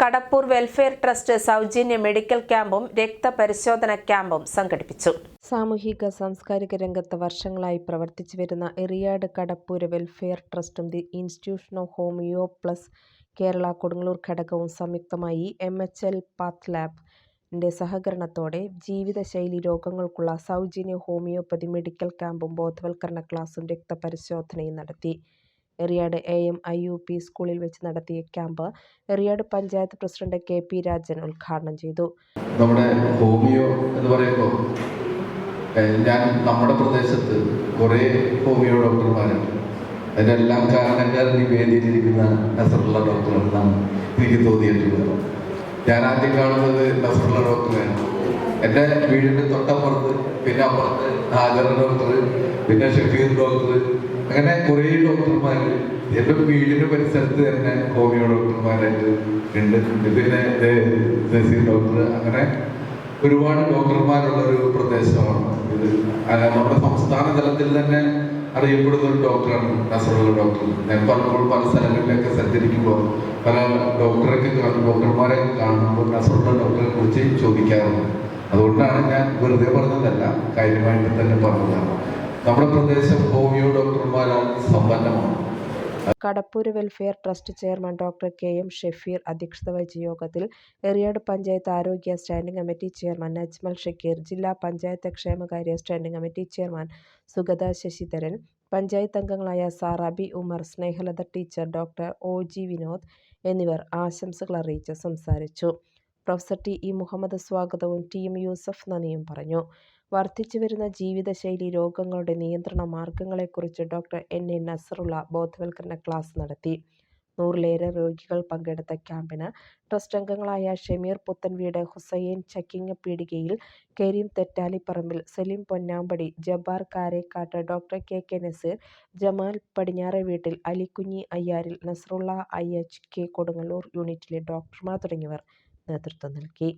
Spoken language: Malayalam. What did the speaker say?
കടപ്പൂർ വെൽഫെയർ ട്രസ്റ്റ് സൗജന്യ മെഡിക്കൽ ക്യാമ്പും രക്തപരിശോധന ക്യാമ്പും സംഘടിപ്പിച്ചു. സാമൂഹിക സാംസ്കാരിക രംഗത്ത് വർഷങ്ങളായി പ്രവർത്തിച്ചു വരുന്ന Eriyad Kadappur welfare ട്രസ്റ്റും the institution of homeo plus Kerala Kodungallur ഘടകവും സംയുക്തമായി എം എച്ച് എൽ പാത്ത് ലാബിന്റെ സഹകരണത്തോടെ ജീവിതശൈലി രോഗങ്ങൾക്കുള്ള സൗജന്യ ഹോമിയോപ്പതി മെഡിക്കൽ ക്യാമ്പും ബോധവൽക്കരണ ക്ലാസും രക്തപരിശോധനയും നടത്തി. Eriyad A M I U P സ്കൂളിൽ വെച്ച് നടത്തിയ camp Eriyad panchayat president K P Rajan ഉദ്ഘാടനം ചെയ്തു. നമ്മുടെ ഹോമിയോ എന്ന് പറയുമ്പോൾ ഞാൻ നമ്മുടെ പ്രദേശത്ത് കുറേ ഹോമിയോ ഡോക്ടർമാരുണ്ട്. അതിനെല്ലാം കാരണക്കാരൻ ഈ വേദിയിലിരിക്കുന്ന നസറുള്ള ഡോക്ടറാണെന്നാണ് എനിക്ക് തോന്നിയിട്ടുള്ളത് ഞാൻ ആദ്യം കാണുന്നത് നസറുള്ള ഡോക്ടറെയാണ് എന്റെ വീടിന്റെ തൊട്ടപ്പുറത്ത് പിന്നെ അപ്പുറത്ത് ഹാജർ ഡോക്ടർ പിന്നെ ഷഫീർ ഡോക്ടർ അങ്ങനെ കുറേ ഡോക്ടർമാർ എന്റെ വീടിന്റെ പരിസരത്ത് തന്നെ ഹോമിയോ ഡോക്ടർമാരായിട്ട് ഉണ്ട്. പിന്നെ ഡോക്ടർ അങ്ങനെ ഒരുപാട് ഡോക്ടർമാരുള്ള ഒരു പ്രദേശമാണ്. ഇത് നമ്മുടെ സംസ്ഥാന തലത്തിൽ തന്നെ അറിയപ്പെടുന്ന ഒരു ഡോക്ടറാണ് നസറുള്ള ഡോക്ടർ. ഞാൻ പലപ്പോഴും പല സ്ഥലങ്ങളിലൊക്കെ സഞ്ചരിക്കുമ്പോൾ പല ഡോക്ടറൊക്കെ ഡോക്ടർമാരെ കാണുമ്പോൾ നസറുള്ള ഡോക്ടറെ കുറിച്ച് ചോദിക്കാറുണ്ട്. അതുകൊണ്ടാണ് ഞാൻ വെറുതെ പറഞ്ഞതല്ല കാര്യമായിട്ട് തന്നെ പറഞ്ഞതാണ്. Homoeo Kadappur welfare trust chairman doctor K M Shefeer അധ്യക്ഷത വഹിച്ച യോഗത്തിൽ എറിയാട് പഞ്ചായത്ത് ആരോഗ്യ standing committee chairman Najmal Shakeer ജില്ലാ പഞ്ചായത്ത് ക്ഷേമകാര്യ standing committee chairman Sugatha Sasidharan panchayat അംഗങ്ങളായ Sarabi Umar Snehalatha teacher doctor O G Vinod എന്നിവർ ആശംസകൾ അറിയിച്ച് സംസാരിച്ചു. പ്രൊഫസർ ടി ഇ മുഹമ്മദ് സ്വാഗതവും ടി എം യൂസഫ് നന്ദിയും പറഞ്ഞു. വർദ്ധിച്ചു വരുന്ന ജീവിതശൈലി രോഗങ്ങളുടെ നിയന്ത്രണ മാർഗങ്ങളെക്കുറിച്ച് ഡോക്ടർ എൻ എ നസറുള്ള ബോധവൽക്കരണ ക്ലാസ് നടത്തി. നൂറിലേറെ രോഗികൾ പങ്കെടുത്ത ക്യാമ്പിന് ട്രസ്റ്റ് അംഗങ്ങളായ Shameer Puthanveedu Hussain Chakkingapeedikayil Kareem Thettalipparambil Salim Ponnampadi Jabbar Karekkattu doctor K K Naseer Jamal Padinjare Veettil Alikunji Ayyaril Nasarulla I H K Kodungallur യൂണിറ്റിലെ ഡോക്ടർമാർ തുടങ്ങിയവർ. നേതൃത്വം നൽകി